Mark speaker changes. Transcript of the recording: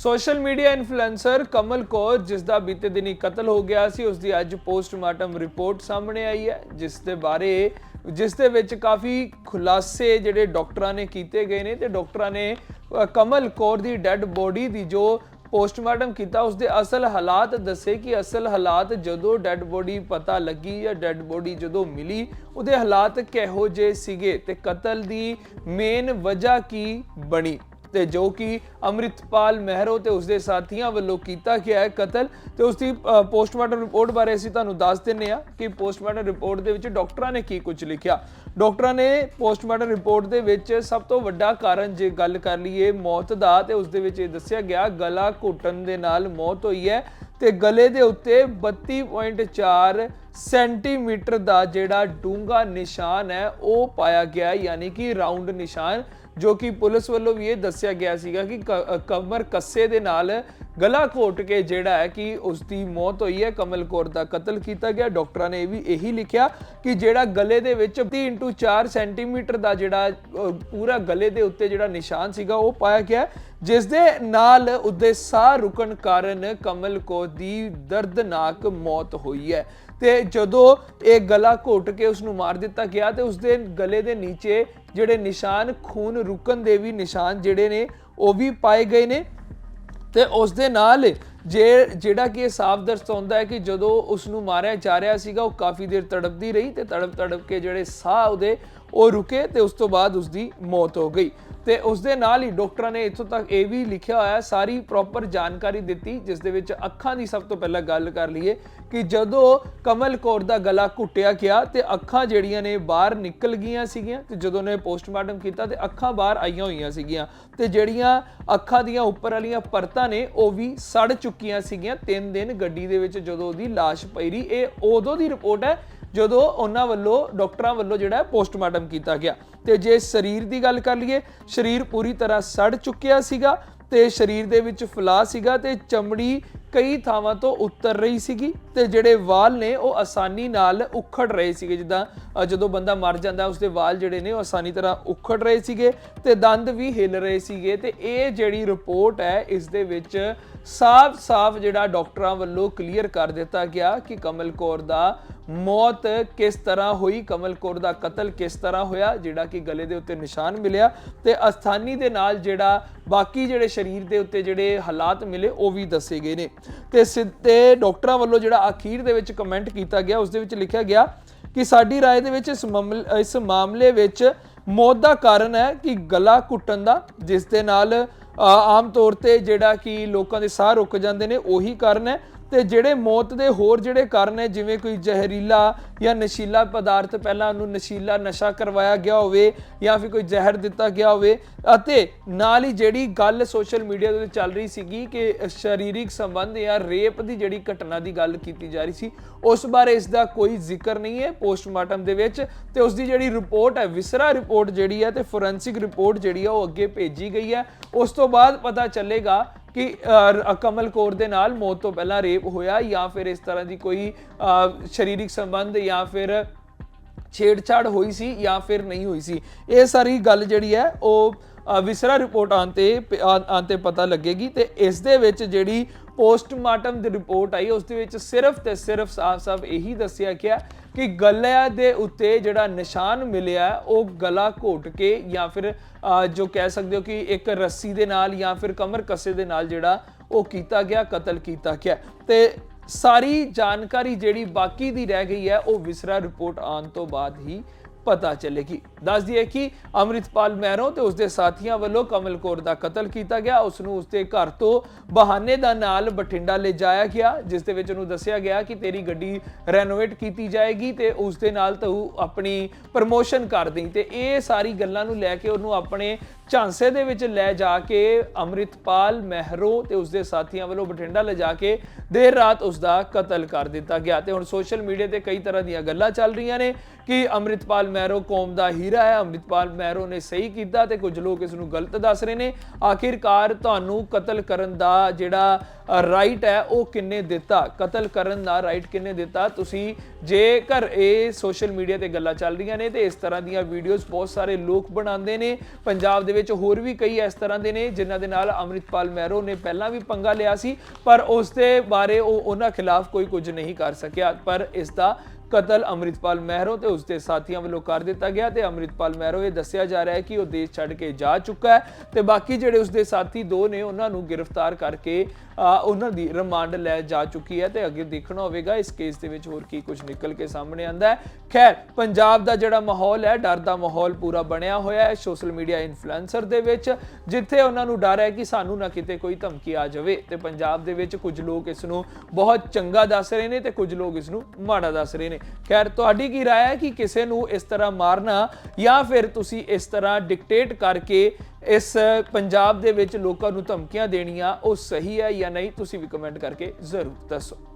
Speaker 1: Social media influencer Kamal Kaur, ਜਿਸ ਦਾ ਬੀਤੇ ਦਿਨੀ ਕਤਲ ਹੋ ਗਿਆ ਸੀ, ਉਸ ਦੀ ਅੱਜ ਪੋਸਟਮਾਰਟਮ ਰਿਪੋਰਟ ਸਾਹਮਣੇ ਆਈ ਹੈ, ਜਿਸ ਦੇ ਬਾਰੇ, ਜਿਸ ਦੇ ਵਿੱਚ ਕਾਫੀ ਖੁਲਾਸੇ ਜਿਹੜੇ ਡਾਕਟਰਾਂ ਨੇ ਕੀਤੇ ਗਏ ਨੇ ਤੇ ਡਾਕਟਰਾਂ ਨੇ ਕਮਲ ਕੌਰ ਦੀ ਡੈੱਡ ਬੋਡੀ ਦੀ ਜੋ ਪੋਸਟਮਾਰਟਮ ਕੀਤਾ, ਉਸ ਦੇ ਅਸਲ ਹਾਲਾਤ ਦੱਸੇ ਕਿ ਅਸਲ ਹਾਲਾਤ ਜਦੋਂ ਡੈੱਡ ਬੋਡੀ ਪਤਾ ਲੱਗੀ ਜਾਂ ਡੈੱਡ ਬੋਡੀ ਜਦੋਂ ਮਿਲੀ, ਉਹਦੇ ਹਾਲਾਤ ਕਿਹੋ ਜਿਹੇ ਸੀਗੇ ਤੇ ਕਤਲ ਦੀ ਮੇਨ ਵਜ੍ਹਾ ਕੀ ਬਣੀ? ਤੇ ਜੋ ਕਿ ਅੰਮ੍ਰਿਤਪਾਲ ਮਹਿਰੋ ਤੇ ਉਸਦੇ ਸਾਥੀਆਂ ਵੱਲੋਂ ਕੀਤਾ ਗਿਆ ਹੈ ਕਤਲ। ਤੇ ਉਸ ਦੀ ਪੋਸਟਮਾਰਟਮ ਰਿਪੋਰਟ ਬਾਰੇ ਅਸੀਂ ਤੁਹਾਨੂੰ ਦੱਸ ਦਿੰਨੇ ਆ ਕਿ ਪੋਸਟਮਾਰਟਮ ਰਿਪੋਰਟ ਦੇ ਵਿੱਚ ਡਾਕਟਰਾਂ ਨੇ ਕੀ ਕੁਝ ਲਿਖਿਆ। ਡਾਕਟਰਾਂ ਨੇ ਪੋਸਟਮਾਰਟਮ ਰਿਪੋਰਟ ਦੇ ਵਿੱਚ ਸਭ ਤੋਂ ਵੱਡਾ ਕਾਰਨ ਜੇ ਗੱਲ ਕਰ ਲਈਏ ਮੌਤ ਦਾ, ਤੇ ਉਸ ਦੇ ਵਿੱਚ ਇਹ ਦੱਸਿਆ ਗਿਆ ਗਲਾ ਘੁੱਟਣ ਦੇ ਨਾਲ ਮੌਤ ਹੋਈ ਹੈ ਤੇ ਗਲੇ ਦੇ ਉੱਤੇ 32.4 ਸੈਂਟੀਮੀਟਰ ਦਾ ਜਿਹੜਾ ਡੂੰਘਾ ਨਿਸ਼ਾਨ ਹੈ, ਉਹ ਪਾਇਆ ਗਿਆ ਯਾਨੀ ਕਿ ਰਾਉਂਡ ਨਿਸ਼ਾਨ। ਜੋ ਕਿ ਪੁਲਿਸ ਵੱਲੋਂ ਵੀ ਇਹ ਦੱਸਿਆ ਗਿਆ ਸੀਗਾ ਕਿ ਕਮਰ ਕੱਸੇ ਦੇ ਨਾਲ ਗਲਾ ਘੋਟ ਕੇ ਜਿਹੜਾ ਹੈ ਕਿ ਉਸ ਦੀ ਮੌਤ ਹੋਈ ਹੈ। ਕਮਲ ਕੌਰ ਦਾ ਕਤਲ ਕੀਤਾ ਗਿਆ। ਡਾਕਟਰਾਂ ਨੇ ਇਹ ਵੀ ਇਹੀ ਲਿਖਿਆ ਕਿ ਜਿਹੜਾ ਗਲੇ ਦੇ ਵਿੱਚ 30x4 ਸੈਂਟੀਮੀਟਰ ਦਾ ਜਿਹੜਾ ਪੂਰਾ ਗਲੇ ਦੇ ਉੱਤੇ ਜਿਹੜਾ ਨਿਸ਼ਾਨ ਸੀਗਾ, ਉਹ ਪਾਇਆ ਗਿਆ। ਜਿਸ ਦੇ ਨਾਲ ਉਸਦੇ ਸਾਹ ਰੁਕਣ ਕਾਰਨ ਕਮਲ ਕੌਰ ਦੀ ਦਰਦਨਾਕ ਮੌਤ ਹੋਈ ਹੈ। ਤੇ ਜਦੋਂ ਇਹ ਗਲਾ ਘੋਟ ਕੇ ਉਸ ਨੂੰ ਮਾਰ ਦਿੱਤਾ ਗਿਆ ਤੇ ਉਸ ਦੇ ਗਲੇ ਦੇ ਨੀਚੇ ਜਿਹੜੇ ਨਿਸ਼ਾਨ, ਖੂਨ ਰੁਕਣ ਦੇ ਵੀ ਨਿਸ਼ਾਨ ਜਿਹੜੇ ਨੇ, ਉਹ ਵੀ ਪਾਏ ਗਏ ਨੇ। ਤੇ ਉਸ ਦੇ ਨਾਲ ਜੇ ਜਿਹੜਾ ਕਿ ਇਹ ਸਾਫ਼ ਦਰਸਾਉਂਦਾ ਹੈ ਕਿ ਜਦੋਂ ਉਸ ਨੂੰ ਮਾਰਿਆ ਜਾ ਰਿਹਾ ਸੀਗਾ, ਉਹ ਕਾਫੀ ਦੇਰ ਤੜਪਦੀ ਰਹੀ ਤੇ ਤੜਪ ਤੜਪ ਕੇ ਜਿਹੜੇ ਸਾਹ ਉਹਦੇ, ਉਹ ਰੁਕੇ ਤੇ ਉਸ ਤੋਂ ਬਾਅਦ ਉਸ ਦੀ ਮੌਤ ਹੋ ਗਈ। ਤੇ ਉਸ ਦੇ ਨਾਲ ਹੀ ਡਾਕਟਰਾਂ ਨੇ ਇੱਥੋਂ ਤੱਕ ਇਹ ਵੀ ਲਿਖਿਆ ਹੋਇਆ, ਸਾਰੀ ਪ੍ਰੋਪਰ ਜਾਣਕਾਰੀ ਦਿੱਤੀ, ਜਿਸ ਦੇ ਵਿੱਚ ਅੱਖਾਂ ਦੀ ਸਭ ਤੋਂ ਪਹਿਲਾਂ ਗੱਲ ਕਰ ਲਈਏ ਕਿ ਜਦੋਂ ਕਮਲ ਕੌਰ ਦਾ ਗਲਾ ਘੁੱਟਿਆ ਗਿਆ ਤੇ ਅੱਖਾਂ ਜਿਹੜੀਆਂ ਨੇ ਬਾਹਰ ਨਿਕਲ ਗਈਆਂ ਸੀਗੀਆਂ ਤੇ ਜਦੋਂ ਨੇ ਪੋਸਟਮਾਰਟਮ ਕੀਤਾ ਤੇ ਅੱਖਾਂ ਬਾਹਰ ਆਈਆਂ ਹੋਈਆਂ ਸੀਗੀਆਂ ਤੇ ਜਿਹੜੀਆਂ ਅੱਖਾਂ ਦੀਆਂ ਉੱਪਰ ਵਾਲੀਆਂ ਪਰਤਾਂ ਨੇ, ਉਹ ਵੀ ਸੜ ਚੁੱਕੀਆਂ ਸੀਗੀਆਂ। ਤਿੰਨ ਦਿਨ ਗੱਡੀ ਦੇ ਵਿੱਚ ਜਦੋਂ ਉਹਦੀ ਲਾਸ਼ ਪਈ ਰਹੀ, ਇਹ ਉਦੋਂ ਦੀ ਰਿਪੋਰਟ ਹੈ ਜਦੋਂ ਉਹਨਾਂ ਵੱਲੋਂ, ਡਾਕਟਰਾਂ ਵੱਲੋਂ ਜਿਹੜਾ ਪੋਸਟਮਾਰਟਮ ਕੀਤਾ ਗਿਆ। ਤੇ ਜੇ ਸਰੀਰ ਦੀ ਗੱਲ ਕਰ ਲਈਏ, ਸਰੀਰ ਪੂਰੀ ਤਰ੍ਹਾਂ ਸੜ ਚੁੱਕਿਆ ਸੀਗਾ ਤੇ ਸਰੀਰ ਦੇ ਵਿੱਚ ਫਲਾ ਸੀਗਾ ਤੇ ਚਮੜੀ ਕਈ ਥਾਵਾਂ ਤੋਂ ਉੱਤਰ ਰਹੀ ਸੀਗੀ ਤੇ ਜਿਹੜੇ ਵਾਲ ਨੇ ਉਹ ਆਸਾਨੀ ਨਾਲ ਉਖੜ ਰਹੇ ਸੀਗੇ। ਜਿੱਦਾਂ ਜਦੋਂ ਬੰਦਾ ਮਰ ਜਾਂਦਾ, ਉਸਦੇ ਵਾਲ ਜਿਹੜੇ ਨੇ ਉਹ ਆਸਾਨੀ ਤਰ੍ਹਾਂ ਉਖੜ ਰਹੇ ਸੀਗੇ ਤੇ ਦੰਦ ਵੀ ਹਿੱਲ ਰਹੇ ਸੀਗੇ ਤੇ ਇਹ ਜਿਹੜੀ ਰਿਪੋਰਟ ਹੈ, ਇਸ ਦੇ ਵਿੱਚ ਸਾਫ਼-ਸਾਫ਼ ਜਿਹੜਾ ਡਾਕਟਰਾਂ ਵੱਲੋਂ ਕਲੀਅਰ ਕਰ ਦਿੱਤਾ ਗਿਆ ਕਿ ਕਮਲ ਕੌਰ ਦਾ ਮੌਤ ਕਿਸ ਤਰ੍ਹਾਂ ਹੋਈ, ਕਮਲ ਕੌਰ ਦਾ ਕਤਲ ਕਿਸ ਤਰ੍ਹਾਂ ਹੋਇਆ, ਜਿਹੜਾ ਕਿ ਗਲੇ ਦੇ ਉੱਤੇ ਨਿਸ਼ਾਨ ਮਿਲਿਆ ਤੇ ਅਸਥਾਨੀ ਦੇ ਨਾਲ ਜਿਹੜਾ ਬਾਕੀ ਜਿਹੜੇ ਸਰੀਰ ਦੇ ਉੱਤੇ ਜਿਹੜੇ ਹਾਲਾਤ ਮਿਲੇ, ਉਹ ਵੀ ਦੱਸੇ ਗਏ ਨੇ। ਤੇ ਸਿੱਧੇ ਡਾਕਟਰਾਂ ਵੱਲੋਂ ਜਿਹੜਾ ਅਖੀਰ ਦੇ ਵਿੱਚ ਕਮੈਂਟ ਕੀਤਾ ਗਿਆ ਉਸ ਦੇ ਵਿੱਚ ਲਿਖਿਆ ਗਿਆ ਕਿ ਸਾਡੀ رائے ਦੇ ਵਿੱਚ ਇਸ ਮਾਮਲੇ ਇਸ ਮਾਮਲੇ ਵਿੱਚ ਮੌਤ ਦਾ ਕਾਰਨ ਹੈ ਕਿ ਗਲਾ ਘੁੱਟਣ ਦਾ ਜਿਸ ਦੇ ਨਾਲ ਅ, ਆਮ ਤੌਰ ਤੇ ਜਿਹੜਾ ਕਿ ਲੋਕਾਂ ਦੇ ਸਾਹ ਰੁਕ ਜਾਂਦੇ ਨੇ ਉਹੀ ਕਾਰਨ ਹੈ ਤੇ ਜਿਹੜੇ ਮੌਤ ਦੇ ਹੋਰ ਜਿਹੜੇ ਕਾਰਨ ਹੈ ਜਿਵੇਂ ਕੋਈ ਜ਼ਹਿਰੀਲਾ ਜਾਂ ਨਸ਼ੀਲਾ ਪਦਾਰਥ ਪਹਿਲਾਂ ਉਹਨੂੰ ਨਸ਼ੀਲਾ ਨਸ਼ਾ ਕਰਵਾਇਆ ਗਿਆ ਹੋਵੇ ਜਾਂ ਫਿਰ ਕੋਈ ਜ਼ਹਿਰ ਦਿੱਤਾ ਗਿਆ ਹੋਵੇ, ਅਤੇ ਨਾਲ ਹੀ ਜਿਹੜੀ ਗੱਲ ਸੋਸ਼ਲ ਮੀਡੀਆ ਤੇ ਚੱਲ ਰਹੀ ਸੀਗੀ ਕਿ ਸਰੀਰਿਕ ਸੰਬੰਧ ਜਾਂ ਰੇਪ ਦੀ ਜਿਹੜੀ ਘਟਨਾ ਦੀ ਗੱਲ ਕੀਤੀ ਜਾ ਰਹੀ ਸੀ, ਉਸ ਬਾਰੇ ਇਸ ਦਾ ਕੋਈ ਜ਼ਿਕਰ ਨਹੀਂ ਹੈ ਪੋਸਟਮਾਰਟਮ ਦੇ ਵਿੱਚ ਤੇ ਉਸ ਦੀ ਜਿਹੜੀ ਰਿਪੋਰਟ ਹੈ, ਵਿਸਰਾ ਰਿਪੋਰਟ ਜਿਹੜੀ ਹੈ ਤੇ ਫੋਰੈਂਸਿਕ ਰਿਪੋਰਟ ਜਿਹੜੀ ਹੈ ਉਹ ਅੱਗੇ ਭੇਜੀ ਗਈ ਹੈ। ਉਸ ਤੋਂ ਬਾਅਦ ਪਤਾ ਚੱਲੇਗਾ ਕਿ ਕਮਲ ਕੌਰ ਦੇ ਨਾਲ ਮੌਤ ਤੋਂ ਪਹਿਲਾਂ ਰੇਪ ਹੋਇਆ ਜਾਂ ਫਿਰ ਇਸ ਤਰ੍ਹਾਂ ਦੀ ਕੋਈ ਅ, ਸਰੀਰਕ ਸੰਬੰਧ ਜਾਂ ਫਿਰ ਛੇੜਛਾੜ ਹੋਈ ਸੀ ਜਾਂ ਫਿਰ ਨਹੀਂ ਹੋਈ ਸੀ। ਇਹ ਸਾਰੀ ਗੱਲ ਜਿਹੜੀ ਹੈ ਉਹ ਵਿਸਰਾ ਰਿਪੋਰਟ ਆਉਣ ਤੇ ਪ- ਆਉਣ ਤੇ ਪਤਾ ਲੱਗੇਗੀ ਤੇ ਇਸ ਦੇ ਵਿੱਚ ਜਿਹੜੀ ਪੋਸਟਮਾਰਟਮ ਦੀ ਰਿਪੋਰਟ ਆਈ ਉਸ ਦੇ ਵਿੱਚ ਸਿਰਫ ਤੇ ਸਿਰਫ ਸਾਫ਼-ਸਾਫ਼ ਇਹੀ ਦੱਸਿਆ ਗਿਆ ਕਿ ਗਲਿਆਂ ਦੇ ਉੱਤੇ ਜਿਹੜਾ ਨਿਸ਼ਾਨ ਮਿਲਿਆ ਉਹ ਗਲਾ ਘੋਟ ਕੇ ਜਾਂ ਫਿਰ ਅ, ਜੋ ਕਹਿ ਸਕਦੇ ਹੋ ਕਿ ਇੱਕ ਰੱਸੀ ਦੇ ਨਾਲ ਜਾਂ ਫਿਰ ਕਮਰ ਕੱਸੇ ਦੇ ਨਾਲ ਜਿਹੜਾ ਉਹ ਕੀਤਾ ਗਿਆ ਕਤਲ ਕੀਤਾ ਗਿਆ। ਤੇ ਸਾਰੀ ਜਾਣਕਾਰੀ ਜਿਹੜੀ ਬਾਕੀ ਦੀ ਰਹਿ ਗਈ ਹੈ ਉਹ ਵਿਸਰਾ ਰਿਪੋਰਟ ਆਉਣ ਤੋਂ ਬਾਅਦ ਹੀ ਪਤਾ ਚੱਲੇਗੀ। ਦੱਸ ਦਈਏ ਕਿ ਅੰਮ੍ਰਿਤਪਾਲ ਮਹਿਰੋ ਤੇ ਉਸਦੇ ਸਾਥੀਆਂ ਵੱਲੋਂ ਕਮਲ ਕੌਰ ਦਾ ਕਤਲ ਕੀਤਾ ਗਿਆ। ਉਸ ਨੂੰ ਉਸਦੇ ਘਰ ਤੋਂ ਬਹਾਨੇ ਦਾ ਨਾਲ ਬਠਿੰਡਾ ਲੈ ਜਾਇਆ ਗਿਆ, ਜਿਸ ਦੇ ਵਿੱਚ ਉਹਨੂੰ ਦੱਸਿਆ ਗਿਆ ਕਿ ਤੇਰੀ ਗੱਡੀ ਰੈਨੋਵੇਟ ਕੀਤੀ ਜਾਏਗੀ ਤੇ ਉਸ ਦੇ ਨਾਲ ਤੂੰ ਆਪਣੀ ਪ੍ਰਮੋਸ਼ਨ ਕਰ ਦੇਈਂ। ਤੇ ਇਹ ਸਾਰੀ ਗੱਲਾਂ ਨੂੰ ਲੈ ਕੇ ਉਹਨੂੰ ਆਪਣੇ ਝਾਂਸੇ ਦੇ ਵਿੱਚ ਲੈ ਜਾ ਕੇ ਅੰਮ੍ਰਿਤਪਾਲ ਮਹਿਰੋ ਤੇ ਉਸਦੇ ਸਾਥੀਆਂ ਵੱਲੋਂ ਬਠਿੰਡਾ ਲੈ ਜਾ ਕੇ ਦੇਰ ਰਾਤ ਉਸਦਾ ਕਤਲ ਕਰ ਦਿੱਤਾ ਗਿਆ। ਤੇ ਹੁਣ ਸੋਸ਼ਲ ਮੀਡੀਆ ਤੇ ਕਈ ਤਰ੍ਹਾਂ ਦੀਆਂ ਗੱਲਾਂ ਚੱਲ ਰਹੀਆਂ ਨੇ ਕਿ ਅੰਮ੍ਰਿਤਪਾਲ ਮਹਿਰੋ ਕੌਮ ਦਾ ਹੀਰਾ ਹੈ। ਅੰਮ੍ਰਿਤਪਾਲ ਮਹਿਰੋ ਨੇ ਸਹੀ ਕੀਤਾ ਤੇ ਕੁਝ ਲੋਕ ਇਸ ਨੂੰ ਗਲਤ ਦੱਸ ਰਹੇ ਨੇ। ਆਖਿਰਕਾਰ ਤੁਹਾਨੂੰ ਕਤਲ ਕਰਨ ਦਾ ਜਿਹੜਾ ਰਾਈਟ ਹੈ, ਉਹ ਕਿੰਨੇ ਦਿੱਤਾ? ਕਤਲ ਕਰਨ ਦਾ ਰਾਈਟ ਕਿੰਨੇ ਦਿੱਤਾ? ਤੁਸੀਂ ਜੇਕਰ ਇਹ ਸੋਸ਼ਲ ਮੀਡੀਆ ਤੇ ਗੱਲਾਂ ਚੱਲ ਰਹੀਆਂ ਨੇ ਤੇ ਇਸ ਤਰ੍ਹਾਂ ਦੀਆਂ ਵੀਡੀਓਜ਼ ਬਹੁਤ ਸਾਰੇ ਲੋਕ ਬਣਾਉਂਦੇ ਨੇ। ਪੰਜਾਬ ਦੇ ਵਿੱਚ ਹੋਰ ਵੀ ਕਈ ਇਸ ਤਰ੍ਹਾਂ ਦੇ ਨੇ ਜਿਨ੍ਹਾਂ ਦੇ ਨਾਲ ਅੰਮ੍ਰਿਤਪਾਲ ਮਹਿਰੋ ਨੇ ਪਹਿਲਾਂ ਵੀ ਪੰਗਾ ਲਿਆ ਸੀ, ਪਰ ਉਸ ਦੇ ਬਾਰੇ ਉਹ ਉਹਨਾਂ ਖਿਲਾਫ ਕੋਈ ਕੁਝ ਨਹੀਂ ਕਰ ਸਕਿਆ। ਪਰ ਇਸ ਦਾ ਕਤਲ ਅੰਮ੍ਰਿਤਪਾਲ ਮਹਿਰੋ ਤੇ ਉਸਦੇ ਸਾਥੀਆਂ ਵੱਲੋਂ ਕਰ ਦਿੱਤਾ ਗਿਆ ਤੇ ਅੰਮ੍ਰਿਤਪਾਲ ਮਹਿਰੋ ਇਹ ਦੱਸਿਆ ਜਾ ਰਿਹਾ ਹੈ ਕਿ ਉਹ ਦੇਸ਼ ਛੱਡ ਕੇ ਜਾ ਚੁੱਕਾ ਹੈ ਤੇ ਬਾਕੀ ਜਿਹੜੇ ਉਸਦੇ ਸਾਥੀ ਦੋ ਨੇ, ਉਹਨਾਂ ਨੂੰ ਗ੍ਰਿਫਤਾਰ ਕਰਕੇ ਉਹਨਾਂ ਦੀ ਰਿਮਾਂਡ ਲੈ ਜਾ ਚੁੱਕੀ ਹੈ ਤੇ ਅੱਗੇ ਦੇਖਣਾ ਹੋਵੇਗਾ ਇਸ ਕੇਸ ਦੇ ਵਿੱਚ ਹੋਰ ਕੀ ਕੁਝ ਨਿਕਲ ਕੇ ਸਾਹਮਣੇ ਆਂਦਾ ਹੈ। ਖੈਰ, ਪੰਜਾਬ ਦਾ ਜਿਹੜਾ ਮਾਹੌਲ ਹੈ, ਡਰ ਦਾ ਮਾਹੌਲ ਪੂਰਾ ਬਣਿਆ ਹੋਇਆ ਹੈ ਸੋਸ਼ਲ ਮੀਡੀਆ ਇਨਫਲੂਐਂਸਰ ਦੇ ਵਿੱਚ, ਜਿੱਥੇ ਉਹਨਾਂ ਨੂੰ ਡਰ ਹੈ ਕਿ ਸਾਨੂੰ ਨਾ ਕਿਤੇ ਕੋਈ ਧਮਕੀ ਆ ਜਾਵੇ ਤੇ ਪੰਜਾਬ ਦੇ ਵਿੱਚ ਕੁਝ ਲੋਕ ਇਸ ਨੂੰ ਬਹੁਤ ਚੰਗਾ ਦੱਸ ਰਹੇ ਨੇ ਤੇ ਕੁਝ ਲੋਕ ਇਸ ਨੂੰ ਮਾੜਾ ਦੱਸ ਰਹੇ ਨੇ। ਖੈਰ ਤੁਹਾਡੀ ਕੀ رائے ਹੈ ਕਿ ਕਿਸੇ ਨੂੰ ਇਸ ਤਰ੍ਹਾਂ ਮਾਰਨਾ ਜਾਂ ਫਿਰ ਤੁਸੀਂ ਇਸ ਤਰ੍ਹਾਂ ਡਿਕਟੇਟ ਕਰਕੇ ਇਸ ਪੰਜਾਬ ਦੇ ਵਿੱਚ ਲੋਕਾਂ ਨੂੰ ਧਮਕੀਆਂ ਦੇਣੀਆਂ ਉਹ ਸਹੀ ਹੈ ਜਾਂ ਨਹੀਂ ਤੁਸੀਂ ਵੀ ਕਮੈਂਟ ਕਰਕੇ ਜ਼ਰੂਰ ਦੱਸੋ